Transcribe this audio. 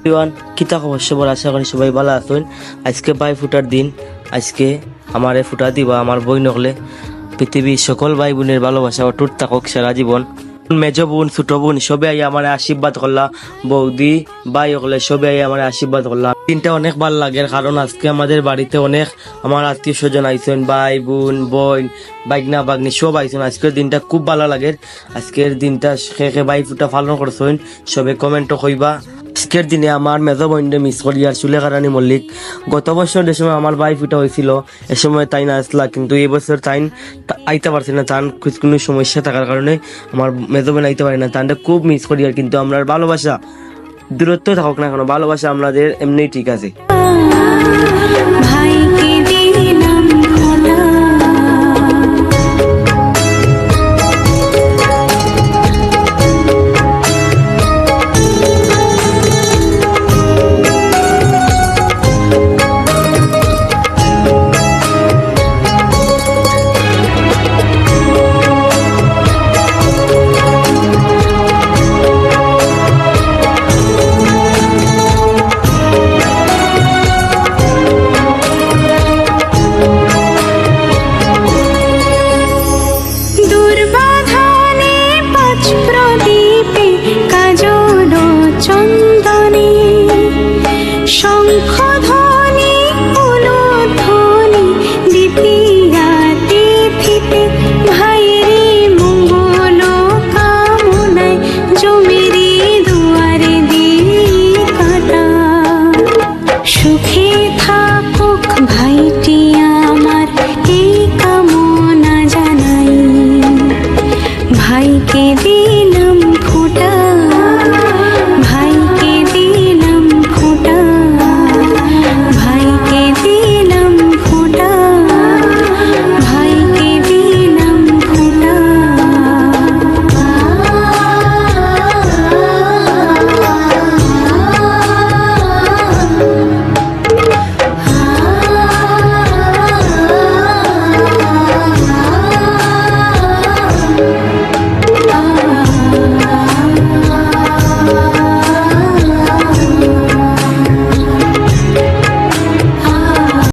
Everyone কিতা খবর? সবার আশা করি সবাই ভালো আছেন। আজকে ভাই ফুটার দিন। আজকে আমার ফুটা দিবা আমার বই নকলে পৃথিবীর সকল ভাই বোনের ভালোবাসা অটুট থাকুক সারা জীবন। মেজ বোন, ছোট বোন, সবে আই আমার আশীর্বাদ করলা। বৌদি, ভাই হকলে সবে আই আমার আশীর্বাদ করলা। দিনটা অনেক ভালো লাগে কারণ আজকে আমাদের বাড়িতে অনেক আমার আত্মীয় স্বজন আইছেন, ভাই বোন বোন বাইগনা বাগনি সব আইছেন। আজকের দিনটা খুব ভালো লাগে। আজকের দিনটা সে ভাই ফুটা পালন করছেন। সবে কমেন্টও কইবা। আজকের দিনে আমার মেজো বন্ধে মিস করি আর চুলে কারণে মল্লিক। গত বছর যে সময় আমার ভাই ফুটা হয়েছিল, এ সময় তাই না আসলা, কিন্তু এবছর বছর তাই আইতে পারছি না, তার কোনো সমস্যা থাকার কারণে আমার মেজো বোন আইতে পারি না তানটা খুব মিস করি আর কিন্তু আমরা ভালোবাসা, দূরত্ব থাকুক না কেন, ভালোবাসা আমাদের এমনি ঠিক আছে। to keep